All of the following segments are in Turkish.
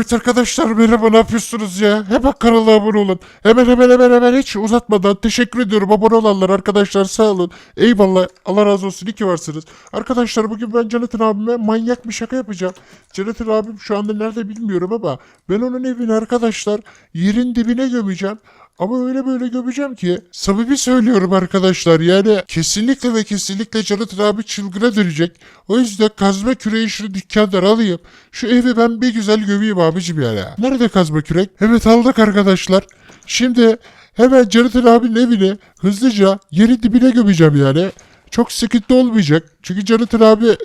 Evet arkadaşlar merhaba ne yapıyorsunuz ya? Hemen kanala abone olun. Hemen hemen hemen hemen hiç uzatmadan teşekkür ediyorum abone olanlar arkadaşlar sağ olun. Eyvallah Allah razı olsun iyi ki varsınız. Arkadaşlar bugün ben Jonathan abime manyak bir şaka yapacağım. Jonathan abim şu anda nerede bilmiyorum ama ben onun evini arkadaşlar yerin dibine gömeceğim. Ama öyle böyle gömeceğim ki samimi söylüyorum arkadaşlar yani kesinlikle ve kesinlikle Jonathan abi çılgına dönecek. O yüzden kazma küreği şu dükkandan alayım. Şu evi ben bir güzel gömeyim abicim yani. Nerede kazma kürek? Evet aldık arkadaşlar. Şimdi hemen Jonathan abinin evini hızlıca yerin dibine gömeceğim yani. Çok sıkıntı olmayacak. Çünkü Jonathan abi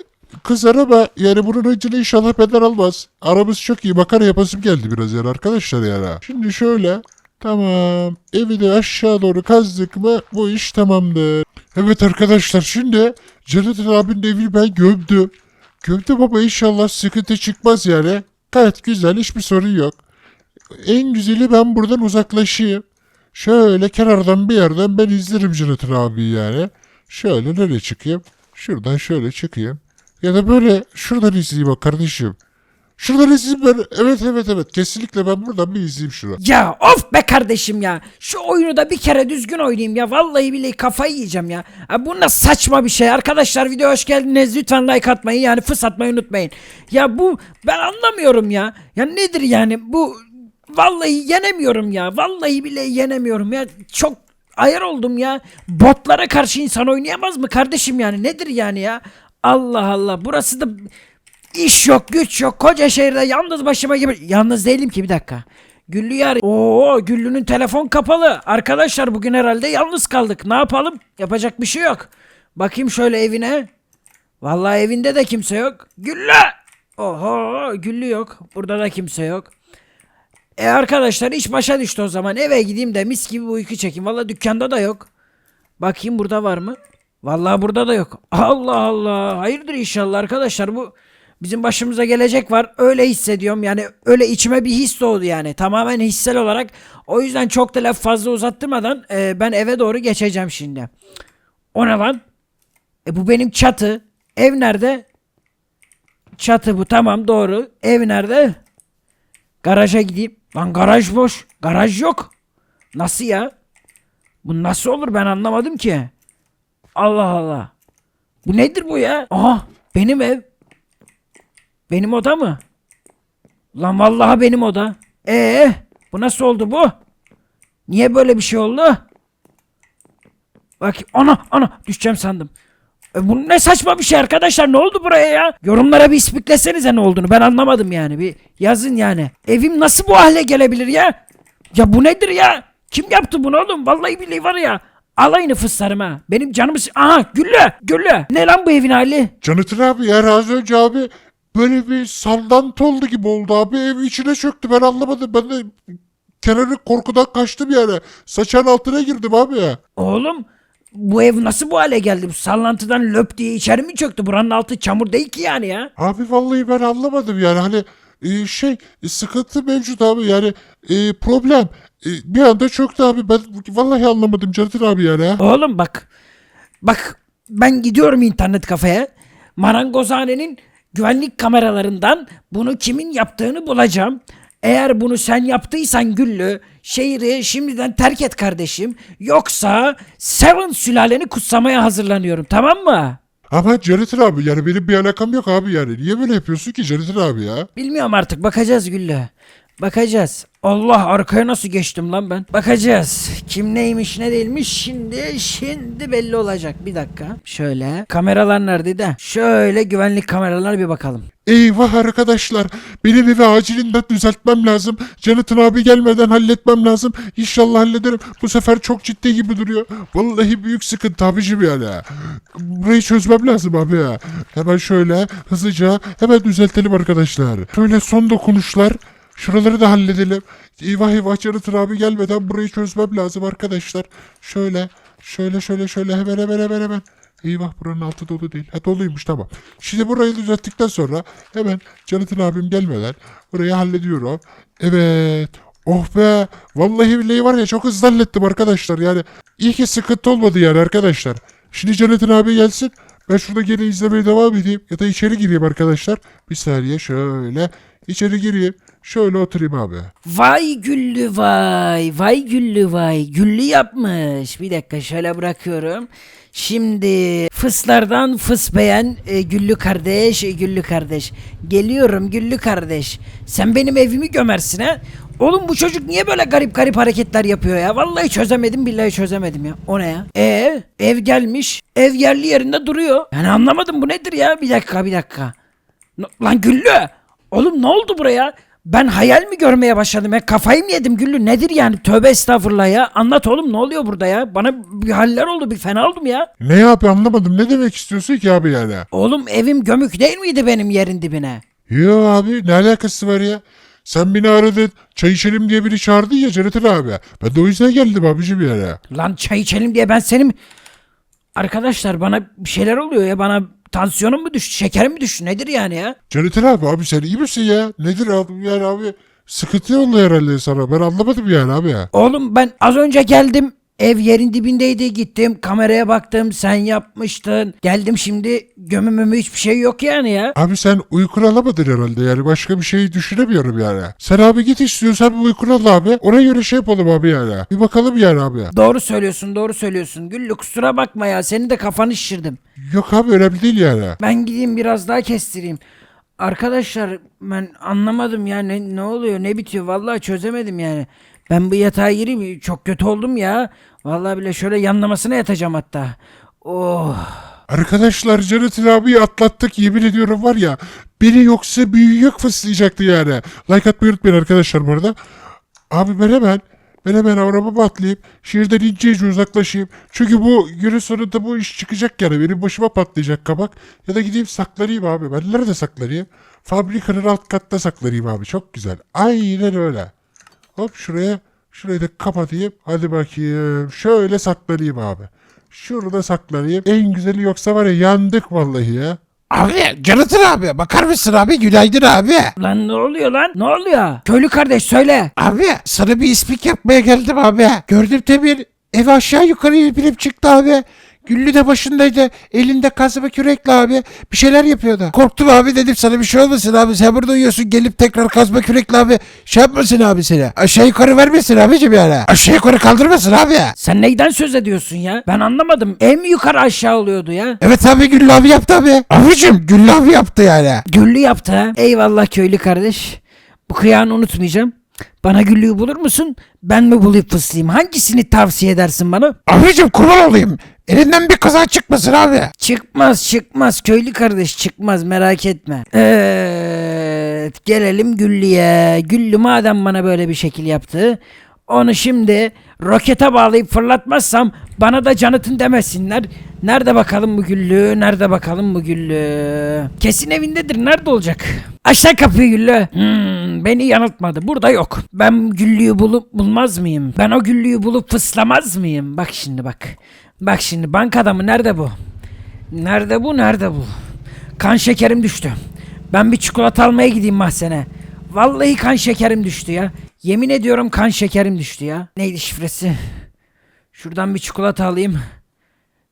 kızar ama yani bunun öncünü inşallah benden almaz. Aramız çok iyi. Makara yapasım geldi biraz yani arkadaşlar yani. Şimdi şöyle Tamam. Evi de aşağı doğru kazdık mı bu iş tamamdır. Evet arkadaşlar şimdi Jonathan abinin evini ben gömdüm. Gömdüm ama inşallah sıkıntı çıkmaz yani. Gayet güzel hiçbir sorun yok. En güzeli ben buradan uzaklaşayım. Şöyle kenardan bir yerden ben izlerim Jonathan abi yani. Şöyle nereye çıkayım? Şuradan şöyle çıkayım. Ya da böyle şuradan izleyeyim bak kardeşim. Şuradan izleyeyim ben. Evet evet evet. Kesinlikle ben buradan bir izleyeyim şunu. Ya of be kardeşim ya. Şu oyunu da bir kere düzgün oynayayım ya. Vallahi billahi kafayı yiyeceğim ya. ya bu ne saçma bir şey. Arkadaşlar video hoş geldiniz. Lütfen like atmayı yani fıs atmayı unutmayın. Ya bu ben anlamıyorum ya. Ya nedir yani bu vallahi yenemiyorum ya. Vallahi billahi yenemiyorum ya. Çok ayar oldum ya. Botlara karşı insan oynayamaz mı kardeşim yani? Nedir yani ya? Allah Allah. Burası da İş yok güç yok koca şehirde yalnız başıma gibi. Yalnız değilim ki bir dakika. Güllü'yü ar- Oo Güllü'nün telefon kapalı. Arkadaşlar bugün herhalde yalnız kaldık. Ne yapalım? Yapacak bir şey yok. Bakayım şöyle evine. Vallahi evinde de kimse yok. Güllü! Oho Güllü yok. Burada da kimse yok. E arkadaşlar iş başa düştü o zaman. Eve gideyim de mis gibi uyku çekeyim. Vallahi dükkanda da yok. Bakayım burada var mı? Vallahi burada da yok. Allah Allah. Hayırdır inşallah arkadaşlar bu bizim başımıza gelecek var. Öyle hissediyorum. Yani öyle içime bir his doğdu yani. Tamamen hissel olarak. O yüzden çok da laf fazla uzattırmadan e, ben eve doğru geçeceğim şimdi. O ne lan? E bu benim çatı. Ev nerede? Çatı bu tamam doğru. Ev nerede? Garaja gideyim. Lan garaj boş. Garaj yok. Nasıl ya? Bu nasıl olur ben anlamadım ki. Allah Allah. Bu nedir bu ya? Aha benim ev. Benim oda mı? Lan vallahi benim oda. Ee, bu nasıl oldu bu? Niye böyle bir şey oldu? Bak ana ana düşeceğim sandım. E, bu ne saçma bir şey arkadaşlar ne oldu buraya ya? Yorumlara bir ispiklesenize ne olduğunu ben anlamadım yani bir yazın yani. Evim nasıl bu hale gelebilir ya? Ya bu nedir ya? Kim yaptı bunu oğlum? Vallahi billahi var ya. Alayını fıslarım ha. Benim canımı... Aha Güllü! Güllü! Ne lan bu evin hali? Jonathan abi yani az önce abi böyle bir sallantı oldu gibi oldu abi. Ev içine çöktü ben anlamadım. Ben de kenarı korkudan kaçtım yani. Saçan altına girdim abi ya. Oğlum bu ev nasıl bu hale geldi? Bu sallantıdan löp diye içeri mi çöktü? Buranın altı çamur değil ki yani ya. Abi vallahi ben anlamadım yani hani e, şey e, sıkıntı mevcut abi yani e, problem. E, bir anda çöktü abi ben vallahi anlamadım Jonathan abi yani. ha. Oğlum bak. Bak ben gidiyorum internet kafeye. Marangozhanenin güvenlik kameralarından bunu kimin yaptığını bulacağım. Eğer bunu sen yaptıysan Güllü, şehri şimdiden terk et kardeşim. Yoksa Seven sülaleni kutsamaya hazırlanıyorum tamam mı? Ama Jonathan abi yani benim bir alakam yok abi yani. Niye böyle yapıyorsun ki Jonathan abi ya? Bilmiyorum artık bakacağız Güllü. Bakacağız. Allah arkaya nasıl geçtim lan ben? Bakacağız. Kim neymiş ne değilmiş şimdi şimdi belli olacak. Bir dakika. Şöyle. Kameralar neredeydi? Şöyle güvenlik kameralarına bir bakalım. Eyvah arkadaşlar. Benim evi acilinden düzeltmem lazım. Jonathan abi gelmeden halletmem lazım. İnşallah hallederim. Bu sefer çok ciddi gibi duruyor. Vallahi büyük sıkıntı abicim yani. Burayı çözmem lazım abi. Hemen şöyle hızlıca hemen düzeltelim arkadaşlar. Şöyle son dokunuşlar. Şuraları da halledelim. Eyvah eyvah Jonathan abi gelmeden burayı çözmem lazım arkadaşlar. Şöyle şöyle şöyle şöyle hemen hemen hemen hemen. Eyvah buranın altı dolu değil. Ha doluymuş tamam. Şimdi burayı düzelttikten sonra hemen Jonathan abim gelmeden burayı hallediyorum. Evet. Oh be. Vallahi billahi var ya çok hızlı hallettim arkadaşlar. Yani iyi ki sıkıntı olmadı yani arkadaşlar. Şimdi Jonathan abi gelsin. Ben şurada gene izlemeye devam edeyim. Ya da içeri gireyim arkadaşlar. Bir saniye şöyle. içeri gireyim. Şöyle oturayım abi. Vay güllü vay. Vay güllü vay. Güllü yapmış. Bir dakika şöyle bırakıyorum. Şimdi fıslardan fıs beğen e, Güllü kardeş, e, Güllü kardeş. Geliyorum Güllü kardeş. Sen benim evimi gömersin ha? Oğlum bu çocuk niye böyle garip garip hareketler yapıyor ya? Vallahi çözemedim billahi çözemedim ya. O ne ya? E ev gelmiş. Ev yerli yerinde duruyor. Yani anlamadım bu nedir ya? Bir dakika bir dakika. N- Lan Güllü! Oğlum ne oldu buraya? Ben hayal mi görmeye başladım ya? Kafayı mı yedim Güllü? Nedir yani? Tövbe estağfurullah ya. Anlat oğlum ne oluyor burada ya? Bana bir haller oldu bir fena oldum ya. Ne abi anlamadım. Ne demek istiyorsun ki abi yani? Oğlum evim gömük değil miydi benim yerin dibine? Yo abi ne alakası var ya? Sen beni aradın. Çay içelim diye biri çağırdın ya Cennet'in abi. Ben de o yüzden geldim abicim yani. Lan çay içelim diye ben senin... Arkadaşlar bana bir şeyler oluyor ya. Bana tansiyonum mu düştü? Şekerim mi düştü? Nedir yani ya? Cennet'in abi abi sen iyi misin ya? Nedir abi yani abi? Sıkıntı oldu herhalde sana. Ben anlamadım yani abi ya. Oğlum ben az önce geldim. Ev yerin dibindeydi gittim kameraya baktım sen yapmıştın. Geldim şimdi gömümümü hiçbir şey yok yani ya. Abi sen uykunu alamadın herhalde yani başka bir şey düşünemiyorum yani. Sen abi git istiyorsan bir uykunu al abi. Ona göre şey yapalım abi yani. Bir bakalım yani abi. Doğru söylüyorsun doğru söylüyorsun. Güllü kusura bakma ya senin de kafanı şişirdim. Yok abi önemli değil yani. Ben gideyim biraz daha kestireyim. Arkadaşlar ben anlamadım ya ne, ne oluyor ne bitiyor vallahi çözemedim yani. Ben bu yatağa gireyim çok kötü oldum ya. Vallahi bile şöyle yanlamasına yatacağım hatta. Oh. Arkadaşlar Cennet'in abiyi atlattık yemin ediyorum var ya. Beni yoksa büyük fıslayacaktı yani. Like atmayı unutmayın arkadaşlar bu arada. Abi ben hemen ben hemen arabama atlayıp şehirden ince ince uzaklaşayım. Çünkü bu günün sonunda bu iş çıkacak yani. Benim başıma patlayacak kabak. Ya da gideyim saklanayım abi. Ben nerede saklanayım? Fabrikanın alt katta saklanayım abi. Çok güzel. Aynen öyle. Hop şuraya şurayı da kapatayım. Hadi bakayım. Şöyle saklanayım abi. Şurada saklanayım. En güzeli yoksa var ya yandık vallahi ya. Abi Jonathan abi bakar mısın abi günaydın abi. Lan ne oluyor lan? Ne oluyor? Köylü kardeş söyle. Abi sana bir ispik yapmaya geldim abi. Gördüm bir ev aşağı yukarı binip çıktı abi. Güllü de başındaydı. Elinde kazma kürekle abi. Bir şeyler yapıyordu. Korktum abi dedim sana bir şey olmasın abi. Sen burada uyuyorsun gelip tekrar kazma kürekle abi. Şey yapmasın abi seni. Aşağı yukarı vermesin abicim yani. Aşağı yukarı kaldırmasın abi. Sen neyden söz ediyorsun ya? Ben anlamadım. Mi yukarı aşağı oluyordu ya? Evet abi Güllü abi yaptı abi. Abicim Güllü abi yaptı yani. Güllü yaptı ha. Eyvallah köylü kardeş. Bu kıyağını unutmayacağım. Bana güllüyü bulur musun? Ben mi bulayım fıslayayım? Hangisini tavsiye edersin bana? Abicim kurban olayım. Elinden bir kaza çıkmasın abi. Çıkmaz çıkmaz köylü kardeş çıkmaz merak etme. Evet gelelim Güllü'ye. Güllü madem bana böyle bir şekil yaptı. Onu şimdi rokete bağlayıp fırlatmazsam bana da canıtın demesinler. Nerede bakalım bu Güllü? Nerede bakalım bu Güllü? Kesin evindedir. Nerede olacak? Aşağı kapıyı Güllü. Hmm, beni yanıltmadı. Burada yok. Ben Güllü'yü bulup bulmaz mıyım? Ben o Güllü'yü bulup fıslamaz mıyım? Bak şimdi bak. Bak şimdi bankada mı? Nerede bu? Nerede bu? Nerede bu? Kan şekerim düştü. Ben bir çikolata almaya gideyim mahzene. Vallahi kan şekerim düştü ya. Yemin ediyorum kan şekerim düştü ya. Neydi şifresi? Şuradan bir çikolata alayım.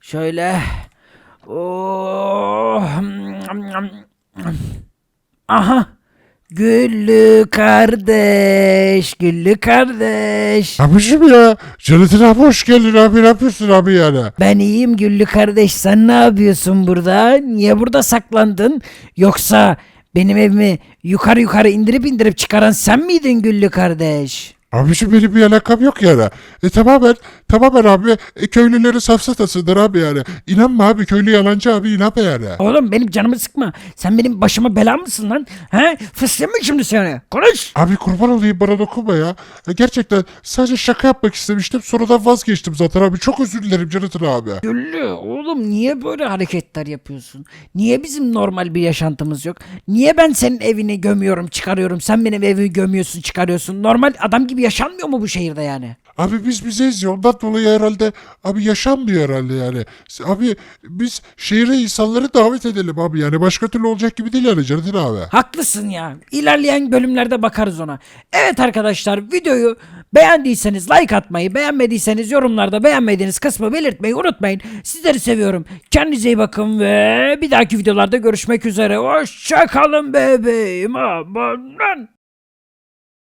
Şöyle. Oh. Aha. Güllü kardeş, Güllü kardeş. Abicim ya. Cennet'in abi hoş geldin abi. Ne yapıyorsun abi yani? Ben iyiyim Güllü kardeş. Sen ne yapıyorsun burada? Niye burada saklandın? Yoksa benim evimi yukarı yukarı indirip indirip çıkaran sen miydin Güllü kardeş? Abicim benim bir alakam yok yani. E tamamen, tamamen abi e, köylülerin safsatasıdır abi yani. İnanma abi köylü yalancı abi inanma yani. Oğlum benim canımı sıkma. Sen benim başıma bela mısın lan? He? Fıslayayım mı şimdi seni? Konuş. Abi kurban olayım bana dokunma ya. E, gerçekten sadece şaka yapmak istemiştim. Sonradan vazgeçtim zaten abi. Çok özür dilerim Jonathan abi. Güllü oğlum niye böyle hareketler yapıyorsun? Niye bizim normal bir yaşantımız yok? Niye ben senin evini gömüyorum çıkarıyorum sen benim evimi gömüyorsun çıkarıyorsun? Normal adam gibi yaşanmıyor mu bu şehirde yani? Abi biz bizeyiz ondan dolayı herhalde abi yaşanmıyor herhalde yani. Abi biz şehre insanları davet edelim abi yani başka türlü olacak gibi değil yani Jonathan abi. Haklısın ya. İlerleyen bölümlerde bakarız ona. Evet arkadaşlar videoyu Beğendiyseniz like atmayı, beğenmediyseniz yorumlarda beğenmediğiniz kısmı belirtmeyi unutmayın. Sizleri seviyorum. Kendinize iyi bakın ve bir dahaki videolarda görüşmek üzere. Hoşçakalın bebeğim. Aman.